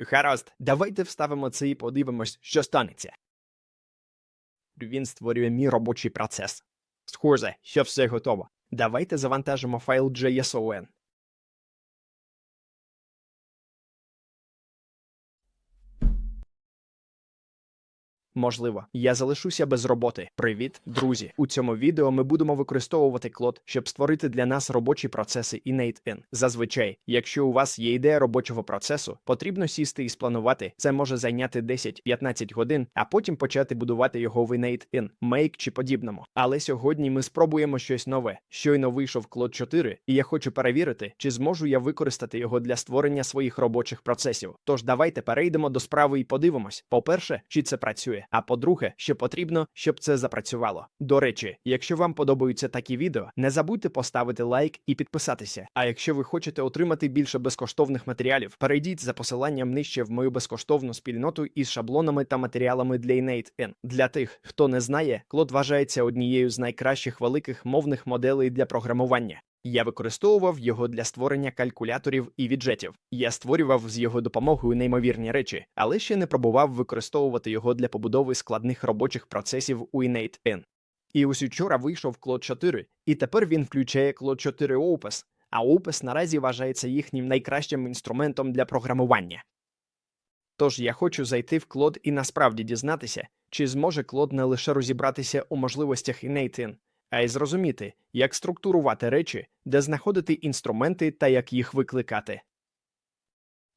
Гаразд, давайте вставимо це і подивимось, що станеться. Він створює мій робочий процес. Схоже, що все готово. Давайте завантажимо файл JSON. Можливо, я залишуся без роботи. Привіт, друзі! У цьому відео ми будемо використовувати клод, щоб створити для нас робочі процеси Innate-In. Зазвичай, якщо у вас є ідея робочого процесу, потрібно сісти і спланувати. Це може зайняти 10-15 годин, а потім почати будувати його в Innate-In, Make чи подібному. Але сьогодні ми спробуємо щось нове. Щойно вийшов клод 4, і я хочу перевірити, чи зможу я використати його для створення своїх робочих процесів. Тож давайте перейдемо до справи і подивимось. По-перше, чи це працює. А по-друге, що потрібно, щоб це запрацювало. До речі, якщо вам подобаються такі відео, не забудьте поставити лайк і підписатися. А якщо ви хочете отримати більше безкоштовних матеріалів, перейдіть за посиланням нижче в мою безкоштовну спільноту із шаблонами та матеріалами для Innate-N. Для тих, хто не знає, Клод вважається однією з найкращих великих мовних моделей для програмування. Я використовував його для створення калькуляторів і віджетів. Я створював з його допомогою неймовірні речі, але ще не пробував використовувати його для побудови складних робочих процесів у Innate-N. І ось учора вийшов Клод 4, і тепер він включає Клод 4 Opus, а Opus наразі вважається їхнім найкращим інструментом для програмування. Тож я хочу зайти в Клод і насправді дізнатися, чи зможе Клод не лише розібратися у можливостях Innate-In, а й зрозуміти, як структурувати речі, де знаходити інструменти та як їх викликати.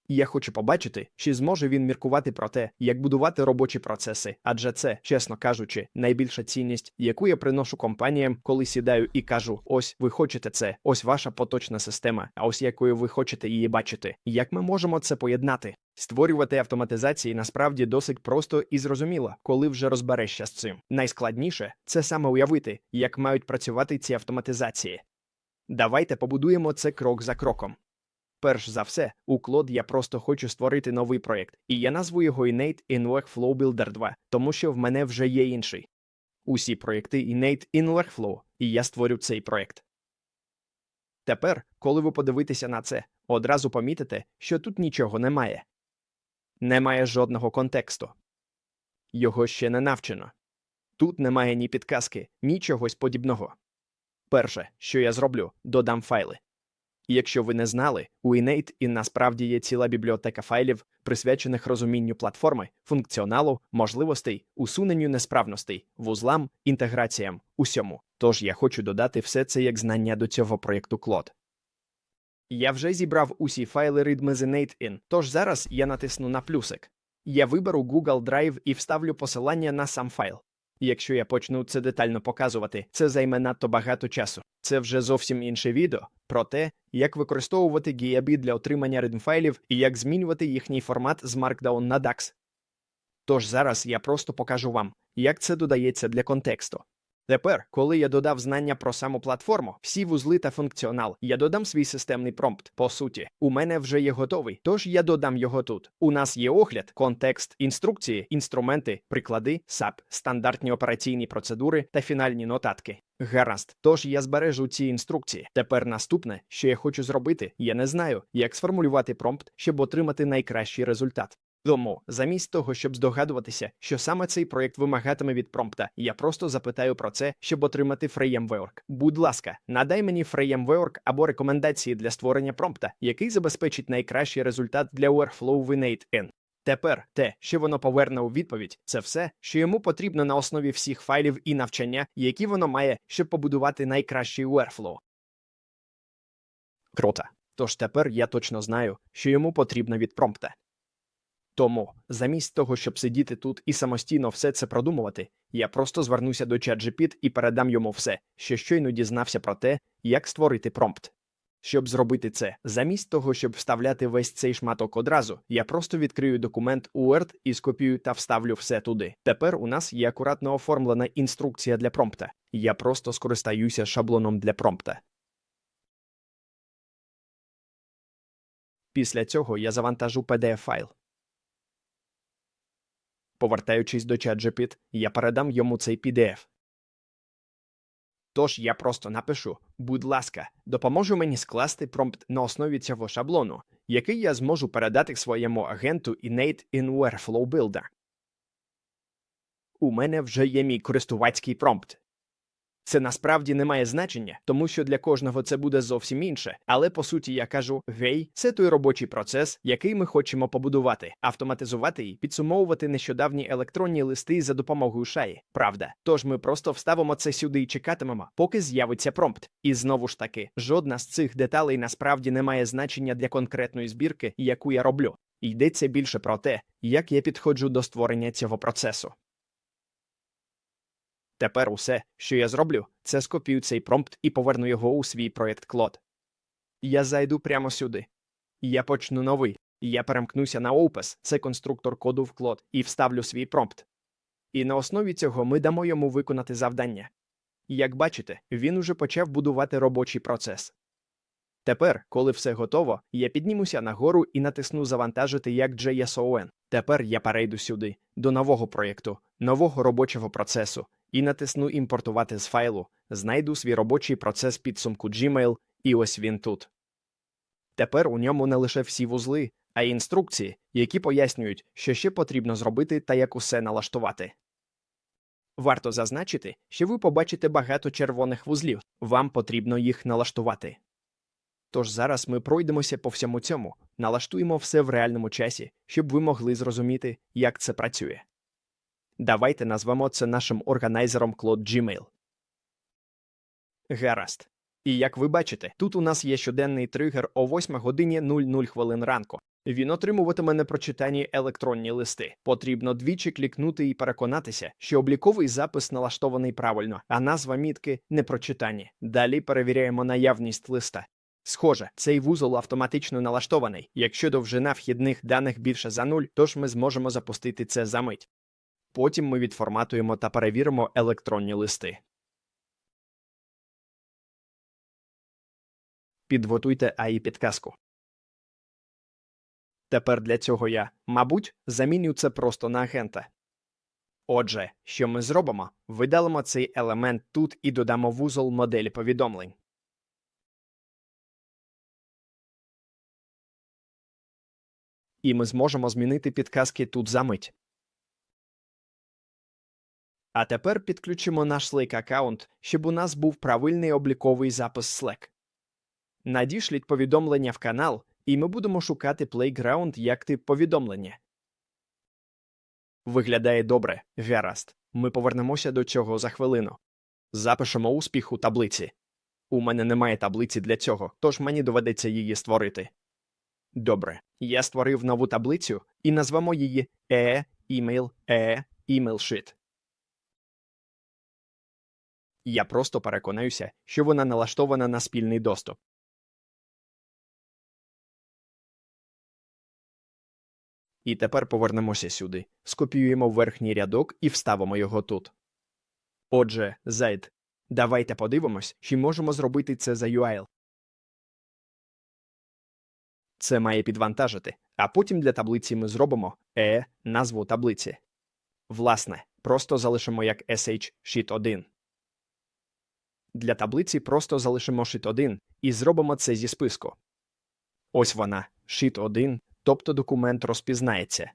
Я хочу побачити, чи зможе він міркувати про те, як будувати робочі процеси, адже це, чесно кажучи, найбільша цінність, яку я приношу компаніям, коли сідаю і кажу: ось ви хочете це, ось ваша поточна система, а ось якою ви хочете її бачити. Як ми можемо це поєднати? Створювати автоматизації насправді досить просто і зрозуміло, коли вже розберешся з цим. Найскладніше це саме уявити, як мають працювати ці автоматизації. Давайте побудуємо це крок за кроком. Перш за все, у Клод я просто хочу створити новий проєкт, і я назву його Innate in Workflow Builder 2, тому що в мене вже є інший. Усі проєкти Innate in Workflow, і я створю цей проєкт. Тепер, коли ви подивитеся на це, одразу помітите, що тут нічого немає. Немає жодного контексту. Його ще не навчено. Тут немає ні підказки, ні чогось подібного. Перше, що я зроблю, додам файли. І якщо ви не знали, у Innate і насправді є ціла бібліотека файлів, присвячених розумінню платформи, функціоналу, можливостей, усуненню несправностей, вузлам, інтеграціям, усьому. Тож я хочу додати все це як знання до цього проєкту Клод. Я вже зібрав усі файли readme з Innate-In, тож зараз я натисну на плюсик. Я виберу Google Drive і вставлю посилання на сам файл. Якщо я почну це детально показувати, це займе надто багато часу. Це вже зовсім інше відео про те, як використовувати GIAB для отримання ридмфайлів і як змінювати їхній формат з Markdown на DAX. Тож зараз я просто покажу вам, як це додається для контексту. Тепер, коли я додав знання про саму платформу, всі вузли та функціонал, я додам свій системний промпт. По суті, у мене вже є готовий, тож я додам його тут. У нас є огляд, контекст, інструкції, інструменти, приклади, SAP, стандартні операційні процедури та фінальні нотатки. Гаразд, тож я збережу ці інструкції. Тепер наступне, що я хочу зробити, я не знаю, як сформулювати промпт, щоб отримати найкращий результат. Тому, замість того, щоб здогадуватися, що саме цей проєкт вимагатиме від промпта, я просто запитаю про це, щоб отримати фреймворк. Будь ласка, надай мені фреймворк або рекомендації для створення промпта, який забезпечить найкращий результат для Workflow в Innate-N. Тепер те, що воно поверне у відповідь, це все, що йому потрібно на основі всіх файлів і навчання, які воно має, щоб побудувати найкращий Workflow. Круто. Тож тепер я точно знаю, що йому потрібно від промпта. Тому, замість того, щоб сидіти тут і самостійно все це продумувати, я просто звернуся до ChatGPT і передам йому все, що щойно дізнався про те, як створити промпт. Щоб зробити це, замість того, щоб вставляти весь цей шматок одразу, я просто відкрию документ у Word і скопію та вставлю все туди. Тепер у нас є акуратно оформлена інструкція для промпта. Я просто скористаюся шаблоном для промпта. Після цього я завантажу PDF-файл. Повертаючись до ChatGPT, я передам йому цей PDF. Тож я просто напишу: будь ласка, допоможу мені скласти промпт на основі цього шаблону, який я зможу передати своєму агенту Innate in Builder. У мене вже є мій користувацький промпт. Це насправді не має значення, тому що для кожного це буде зовсім інше. Але по суті я кажу: гей, це той робочий процес, який ми хочемо побудувати, автоматизувати і підсумовувати нещодавні електронні листи за допомогою шаї. Правда. Тож ми просто вставимо це сюди і чекатимемо, поки з'явиться промпт. І знову ж таки, жодна з цих деталей насправді не має значення для конкретної збірки, яку я роблю. Йдеться більше про те, як я підходжу до створення цього процесу. Тепер усе, що я зроблю, це скопію цей промпт і поверну його у свій проєкт Клод. Я зайду прямо сюди. Я почну новий. Я перемкнуся на Opus, це конструктор коду в Клод, і вставлю свій промпт. І на основі цього ми дамо йому виконати завдання. Як бачите, він уже почав будувати робочий процес. Тепер, коли все готово, я піднімуся нагору і натисну Завантажити як JSON. Тепер я перейду сюди, до нового проєкту, нового робочого процесу, і натисну Імпортувати з файлу, знайду свій робочий процес підсумку Gmail, і ось він тут. Тепер у ньому не лише всі вузли, а й інструкції, які пояснюють, що ще потрібно зробити та як усе налаштувати. Варто зазначити, що ви побачите багато червоних вузлів, вам потрібно їх налаштувати. Тож зараз ми пройдемося по всьому цьому, налаштуємо все в реальному часі, щоб ви могли зрозуміти, як це працює. Давайте назвемо це нашим органайзером Cloud Gmail. Гаразд. І як ви бачите, тут у нас є щоденний тригер о 8 годині 00 хвилин ранку. Він отримуватиме непрочитані електронні листи. Потрібно двічі клікнути і переконатися, що обліковий запис налаштований правильно, а назва мітки непрочитані. Далі перевіряємо наявність листа. Схоже, цей вузол автоматично налаштований. Якщо довжина вхідних даних більше за нуль, тож ми зможемо запустити це за мить. Потім ми відформатуємо та перевіримо електронні листи. Підготуйте АІ підказку. Тепер для цього я, мабуть, заміню це просто на агента. Отже, що ми зробимо? Видалимо цей елемент тут і додамо вузол моделі повідомлень. І ми зможемо змінити підказки тут за мить. А тепер підключимо наш Slack аккаунт, щоб у нас був правильний обліковий запис Slack. Надішліть повідомлення в канал, і ми будемо шукати Playground як тип повідомлення. Виглядає добре, гаразд. Ми повернемося до цього за хвилину. Запишемо успіх у таблиці. У мене немає таблиці для цього, тож мені доведеться її створити. Добре, я створив нову таблицю і назвемо її e email e email sheet. Я просто переконаюся, що вона налаштована на спільний доступ. І тепер повернемося сюди, скопіюємо верхній рядок і вставимо його тут. Отже, Z. Давайте подивимось, чи можемо зробити це за URL. Це має підвантажити, а потім для таблиці ми зробимо e назву таблиці. Власне, просто залишимо як sh sheet 1. Для таблиці просто залишимо sheet 1 і зробимо це зі списку. Ось вона, sheet 1, тобто документ розпізнається.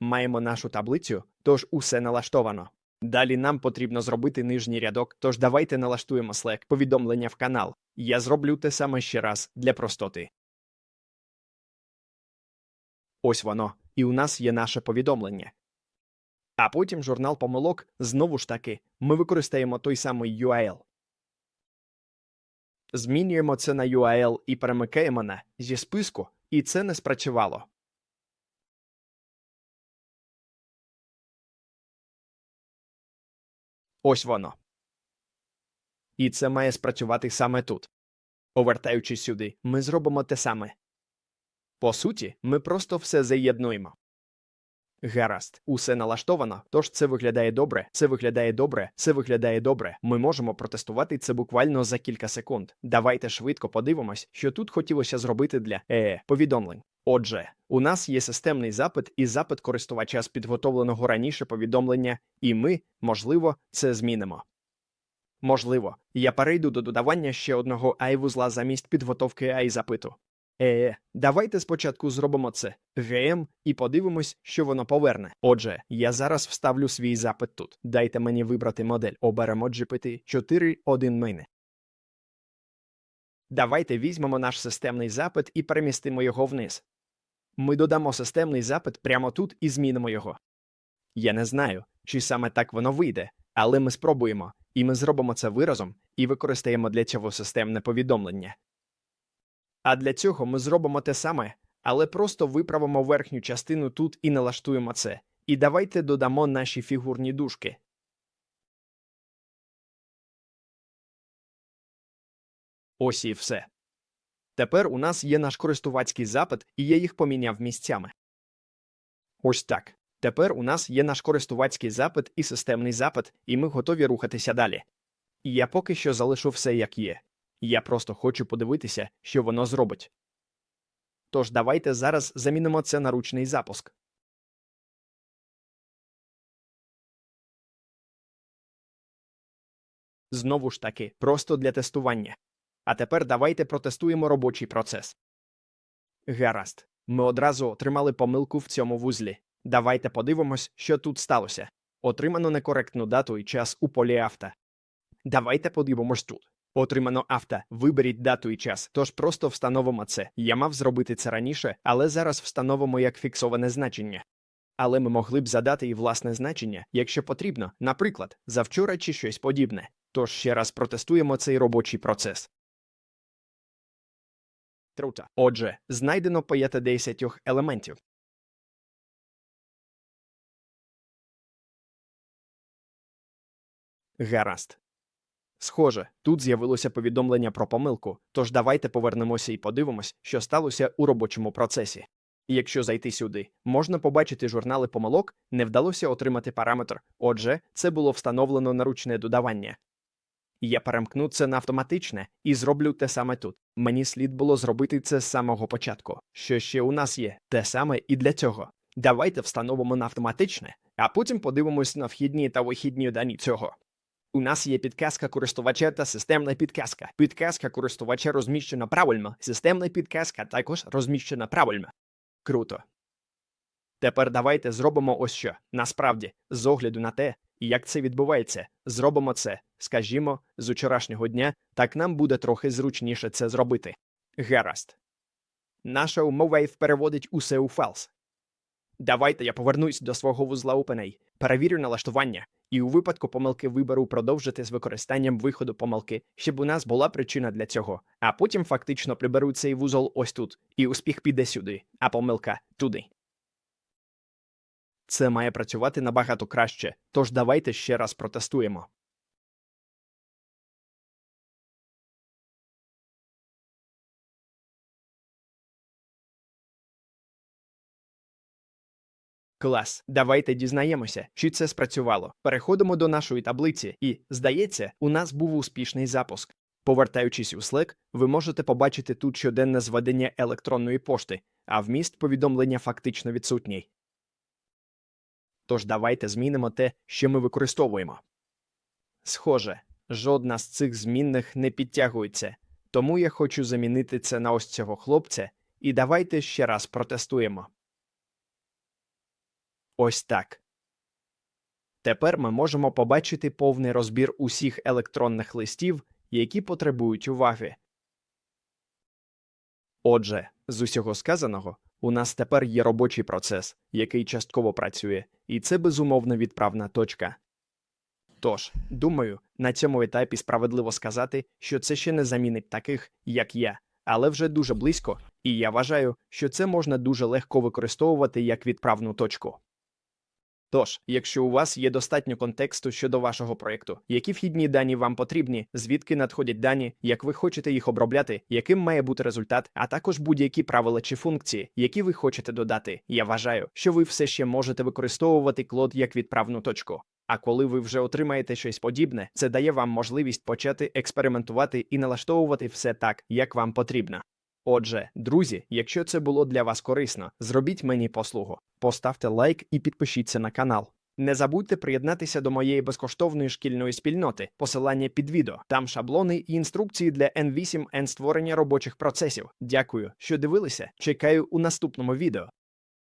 Маємо нашу таблицю, тож усе налаштовано. Далі нам потрібно зробити нижній рядок, тож давайте налаштуємо Slack повідомлення в канал. Я зроблю те саме ще раз для простоти. Ось воно, і у нас є наше повідомлення. А потім журнал помилок знову ж таки ми використаємо той самий URL. Змінюємо це на URL і перемикаємо на зі списку, і це не спрацювало. Ось воно. І це має спрацювати саме тут. Повертаючись сюди, ми зробимо те саме. По суті, ми просто все заєднуємо. Гаразд, усе налаштовано, тож це виглядає добре, це виглядає добре, це виглядає добре. Ми можемо протестувати це буквально за кілька секунд. Давайте швидко подивимось, що тут хотілося зробити для е повідомлень. Отже, у нас є системний запит і запит користувача з підготовленого раніше повідомлення, і ми, можливо, це змінимо. Можливо, я перейду до додавання ще одного ай-вузла замість підготовки ай-запиту. Е, давайте спочатку зробимо це VM і подивимось, що воно поверне. Отже, я зараз вставлю свій запит тут. Дайте мені вибрати модель. Оберемо GPT 4.1 мене. Давайте візьмемо наш системний запит і перемістимо його вниз. Ми додамо системний запит прямо тут і змінимо його. Я не знаю, чи саме так воно вийде, але ми спробуємо, і ми зробимо це виразом і використаємо для цього системне повідомлення. А для цього ми зробимо те саме, але просто виправимо верхню частину тут і налаштуємо це. І давайте додамо наші фігурні дужки. Ось і все. Тепер у нас є наш користувацький запит, і я їх поміняв місцями. Ось так. Тепер у нас є наш користувацький запит і системний запит, і ми готові рухатися далі. І я поки що залишу все як є. Я просто хочу подивитися, що воно зробить. Тож давайте зараз замінимо це на ручний запуск. Знову ж таки, просто для тестування. А тепер давайте протестуємо робочий процес. Гаразд. Ми одразу отримали помилку в цьому вузлі. Давайте подивимось, що тут сталося. Отримано некоректну дату і час у полі авто. Давайте подивимось тут. Отримано авто, виберіть дату і час, тож просто встановимо це. Я мав зробити це раніше, але зараз встановимо як фіксоване значення. Але ми могли б задати і власне значення, якщо потрібно, наприклад, завчора чи щось подібне. Тож ще раз протестуємо цей робочий процес. Круто. Отже, знайдено 50 елементів. Гаразд. Схоже, тут з'явилося повідомлення про помилку, тож давайте повернемося і подивимось, що сталося у робочому процесі. І якщо зайти сюди, можна побачити журнали помилок, не вдалося отримати параметр, отже, це було встановлено на ручне додавання. Я перемкну це на автоматичне і зроблю те саме тут. Мені слід було зробити це з самого початку. Що ще у нас є? Те саме і для цього. Давайте встановимо на автоматичне, а потім подивимось на вхідні та вихідні дані цього. У нас є підказка користувача та системна підказка. Підказка користувача розміщена правильно, системна підказка також розміщена правильно. Круто. Тепер давайте зробимо ось що. Насправді, з огляду на те, як це відбувається, зробимо це, скажімо, з учорашнього дня, так нам буде трохи зручніше це зробити. Гаразд. Наша умова й переводить усе у фалс. Давайте я повернусь до свого вузла OpenAI, перевірю налаштування, і у випадку помилки виберу продовжити з використанням виходу помилки, щоб у нас була причина для цього. А потім фактично приберу цей вузол ось тут, і успіх піде сюди, а помилка туди. Це має працювати набагато краще, тож давайте ще раз протестуємо. Клас, давайте дізнаємося, чи це спрацювало. Переходимо до нашої таблиці, і, здається, у нас був успішний запуск. Повертаючись у Slack, ви можете побачити тут щоденне зведення електронної пошти, а вміст повідомлення фактично відсутній. Тож давайте змінимо те, що ми використовуємо. Схоже, жодна з цих змінних не підтягується, тому я хочу замінити це на ось цього хлопця, і давайте ще раз протестуємо. Ось так. Тепер ми можемо побачити повний розбір усіх електронних листів, які потребують уваги. Отже, з усього сказаного, у нас тепер є робочий процес, який частково працює, і це безумовно відправна точка. Тож, думаю, на цьому етапі справедливо сказати, що це ще не замінить таких, як я, але вже дуже близько, і я вважаю, що це можна дуже легко використовувати як відправну точку. Тож, якщо у вас є достатньо контексту щодо вашого проєкту, які вхідні дані вам потрібні, звідки надходять дані, як ви хочете їх обробляти, яким має бути результат, а також будь-які правила чи функції, які ви хочете додати, я вважаю, що ви все ще можете використовувати клод як відправну точку. А коли ви вже отримаєте щось подібне, це дає вам можливість почати експериментувати і налаштовувати все так, як вам потрібно. Отже, друзі, якщо це було для вас корисно, зробіть мені послугу. Поставте лайк і підпишіться на канал. Не забудьте приєднатися до моєї безкоштовної шкільної спільноти. Посилання під відео. Там шаблони і інструкції для N8 N створення робочих процесів. Дякую, що дивилися. Чекаю у наступному відео.